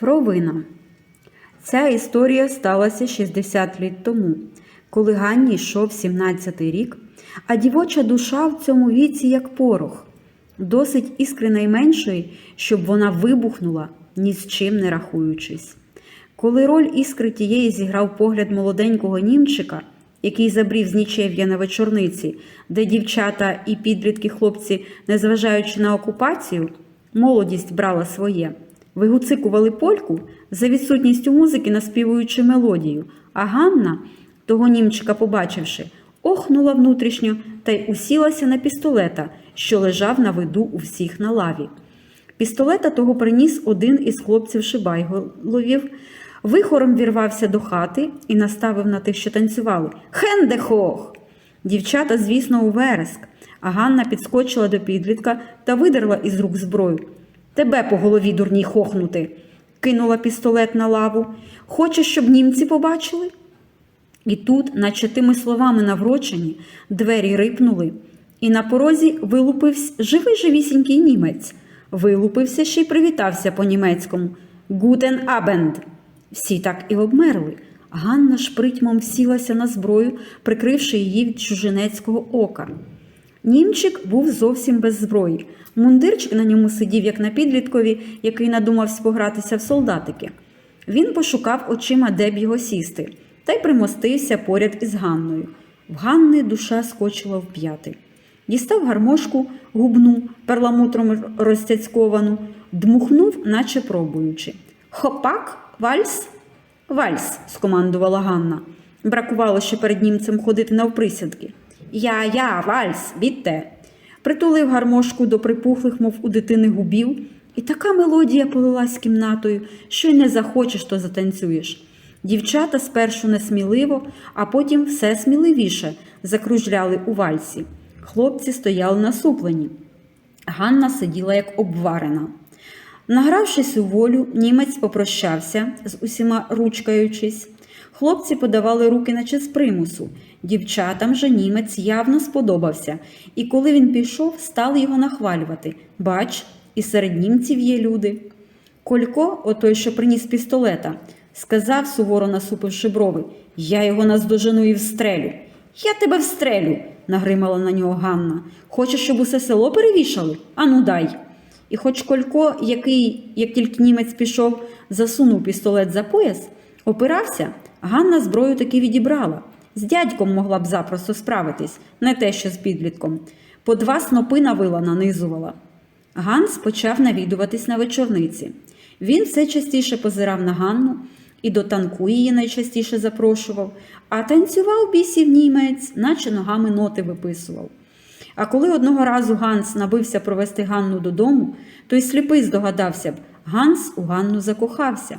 Провина. Ця історія сталася 60 літ тому, коли Ганні йшов 17-й рік, а дівоча душа в цьому віці як порох. Досить іскри найменшої, щоб вона вибухнула, ні з чим не рахуючись. Коли роль іскри тієї зіграв погляд молоденького німчика, який забрів з нічев'я на вечорниці, де дівчата і підлітки хлопці, незважаючи на окупацію, молодість брала своє, вигуцикували польку за відсутністю музики, наспівуючи мелодію, а Ганна, того німчика побачивши, охнула внутрішньо та й усілася на пістолета, що лежав на виду у всіх на лаві. Пістолета того приніс один із хлопців Шибайголовів, вихором вірвався до хати і наставив на тих, що танцювали. Хендехох! Дівчата, звісно, у вереск, а Ганна підскочила до підлітка та видерла із рук зброю. Тебе по голові, дурній, хохнути. кинула пістолет на лаву. Хочеш, щоб німці побачили? І тут, наче тими словами наврочені, двері рипнули, і на порозі вилупився живий живісінький німець. Вилупився ще й привітався по-німецькому Гутен Абенд. Всі так і обмерли. Ганна шпритьмом сілася на зброю, прикривши її від чужинецького ока. Німчик був зовсім без зброї. Мундирчик на ньому сидів, як на підліткові, який надумався погратися в солдатики. Він пошукав очима, де б його сісти, та й примостився поряд із Ганною. В Ганни душа скочила в п'яти. Дістав гармошку, губну, перламутром розцяцьковану, дмухнув, наче пробуючи. Хопак, вальс? Вальс, скомандувала Ганна. Бракувало ще перед німцем ходити навприсядки. Я, я, вальс, бідте. Притулив гармошку до припухлих, мов у дитини губів, і така мелодія полилась кімнатою, що й не захочеш, то затанцюєш. Дівчата спершу несміливо, а потім все сміливіше закружляли у вальсі. Хлопці стояли насуплені. Ганна сиділа як обварена. Награвшись у волю, німець попрощався з усіма ручкаючись. Хлопці подавали руки, наче з примусу. Дівчатам же німець явно сподобався, і коли він пішов, стали його нахвалювати. Бач, і серед німців є люди. Колько, отой, що приніс пістолета, сказав, суворо насупивши брови, я його наздожену і встрелю. Я тебе встрелю, нагримала на нього Ганна. Хочеш, щоб усе село перевішали? Ану дай. І хоч Колько, який, як тільки німець пішов, засунув пістолет за пояс, опирався, Ганна зброю таки відібрала. З дядьком могла б запросто справитись, не те, що з підлітком. По два снопи на вила нанизувала. Ганс почав навідуватись на вечорниці. Він все частіше позирав на Ганну і до танку її найчастіше запрошував, а танцював бісів німець, наче ногами ноти виписував. А коли одного разу Ганс набився провести Ганну додому, то й сліпий здогадався б, Ганс у Ганну закохався.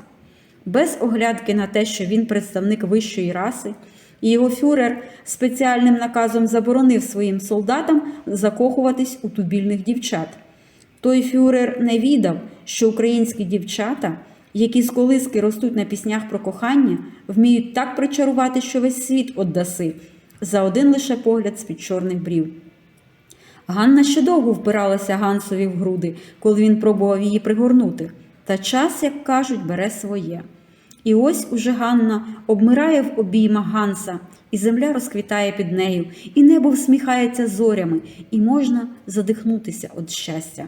Без оглядки на те, що він представник вищої раси, і його фюрер спеціальним наказом заборонив своїм солдатам закохуватись у тубільних дівчат. Той фюрер не відав, що українські дівчата, які з колиски ростуть на піснях про кохання, вміють так причарувати, що весь світ оддаси, за один лише погляд з-під чорних брів. Ганна ще довго впиралася Гансові в груди, коли він пробував її пригорнути. Та час, як кажуть, бере своє. І ось уже Ганна обмирає в обіймах Ганса, і земля розквітає під нею, і небо всміхається зорями, і можна задихнутися від щастя.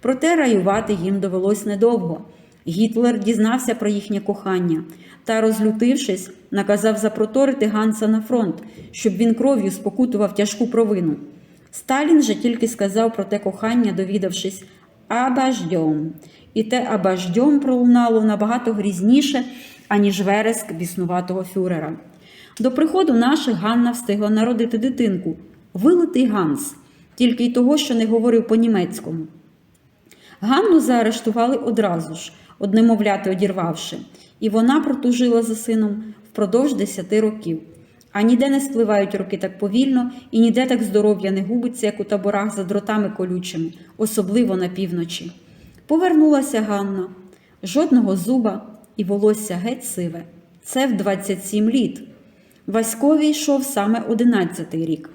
Проте раювати їм довелось недовго. Гітлер дізнався про їхнє кохання та, розлютившись, наказав запроторити Ганса на фронт, щоб він кров'ю спокутував тяжку провину. Сталін же тільки сказав про те кохання, довідавшись абаждьом. І те абаждьом пролунало набагато грізніше, аніж вереск біснуватого фюрера. До приходу наших Ганна встигла народити дитинку, вилитий Ганс, тільки й того, що не говорив по-німецькому. Ганну заарештували одразу ж, однемовляти одірвавши, і вона протужила за сином впродовж десяти років. А ніде не спливають роки так повільно, і ніде так здоров'я не губиться, як у таборах за дротами колючими, особливо на півночі. Повернулася Ганна, жодного зуба і волосся геть сиве. Це в 27 літ. Васькові йшов саме одинадцятий рік.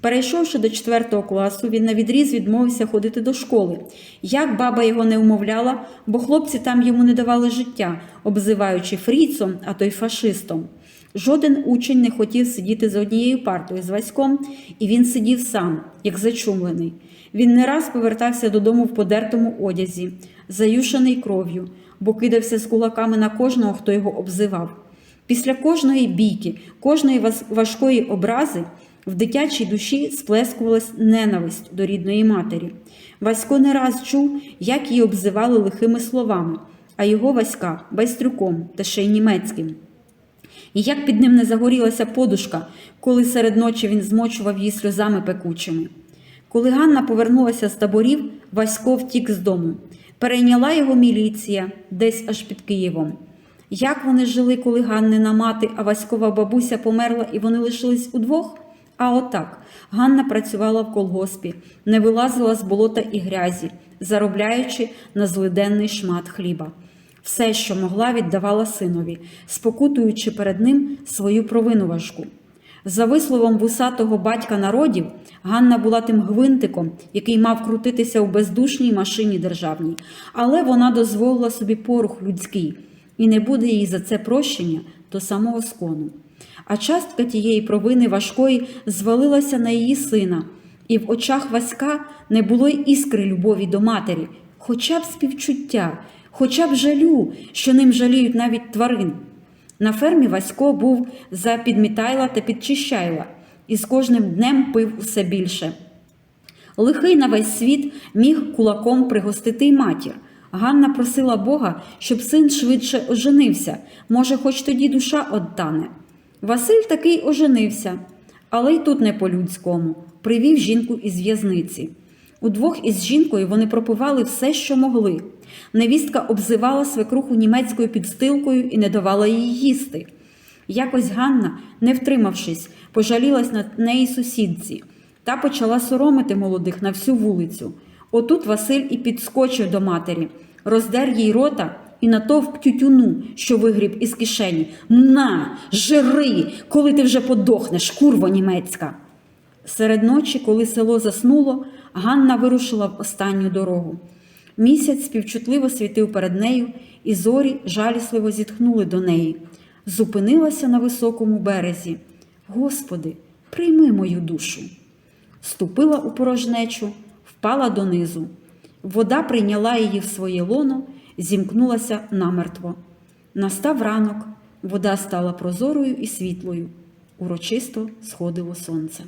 Перейшовши до 4 класу, він на відріз відмовився ходити до школи. Як баба його не умовляла, бо хлопці там йому не давали життя, обзиваючи фріцом, а то й фашистом. Жоден учень не хотів сидіти за однією партою з Васьком, і він сидів сам, як зачумлений. Він не раз повертався додому в подертому одязі, заюшений кров'ю, бо кидався з кулаками на кожного, хто його обзивав. Після кожної бійки, кожної важкої образи в дитячій душі сплескувалась ненависть до рідної матері. Васько не раз чув, як її обзивали лихими словами, а його Васька байстрюком та ще й німецьким. І як під ним не загорілася подушка, коли серед ночі він змочував її сльозами пекучими. Коли Ганна повернулася з таборів, Васько втік з дому. Перейняла його міліція десь аж під Києвом. Як вони жили, коли Ганнина мати, а Васькова бабуся померла і вони лишились удвох? А отак. Ганна працювала в колгоспі, не вилазила з болота і грязі, заробляючи на злиденний шмат хліба. Все, що могла, віддавала синові, спокутуючи перед ним свою провину важку. За висловом вусатого батька народів, Ганна була тим гвинтиком, який мав крутитися у бездушній машині державній, але вона дозволила собі порух людський, і не буде їй за це прощення до самого скону. А частка тієї провини важкої звалилася на її сина, і в очах Васька не було й іскри любові до матері, хоча б співчуття, хоча б жалю, що ним жаліють навіть тварин. На фермі Васько був за підмітайла та підчищайла, і з кожним днем пив усе більше. Лихий на весь світ міг кулаком пригостити й матір. Ганна просила Бога, щоб син швидше оженився, може, хоч тоді душа одтане. Василь такий оженився, але й тут не по-людському, привів жінку із в'язниці. Удвох із жінкою вони пропивали все, що могли. Невістка обзивала свекруху німецькою підстилкою і не давала їй їсти. Якось Ганна, не втримавшись, пожалілась на неї сусідці та почала соромити молодих на всю вулицю. Отут Василь і підскочив до матері, роздер їй рота і натовп тютюну, що вигріб із кишені. На, жири, коли ти вже подохнеш, курво німецька. Серед ночі, коли село заснуло, Ганна вирушила в останню дорогу. Місяць співчутливо світив перед нею, і зорі жалісливо зітхнули до неї. Зупинилася на високому березі. Господи, прийми мою душу. Ступила у порожнечу, впала донизу. Вода прийняла її в своє лоно, зімкнулася намертво. Настав ранок, вода стала прозорою і світлою. Урочисто сходило сонце.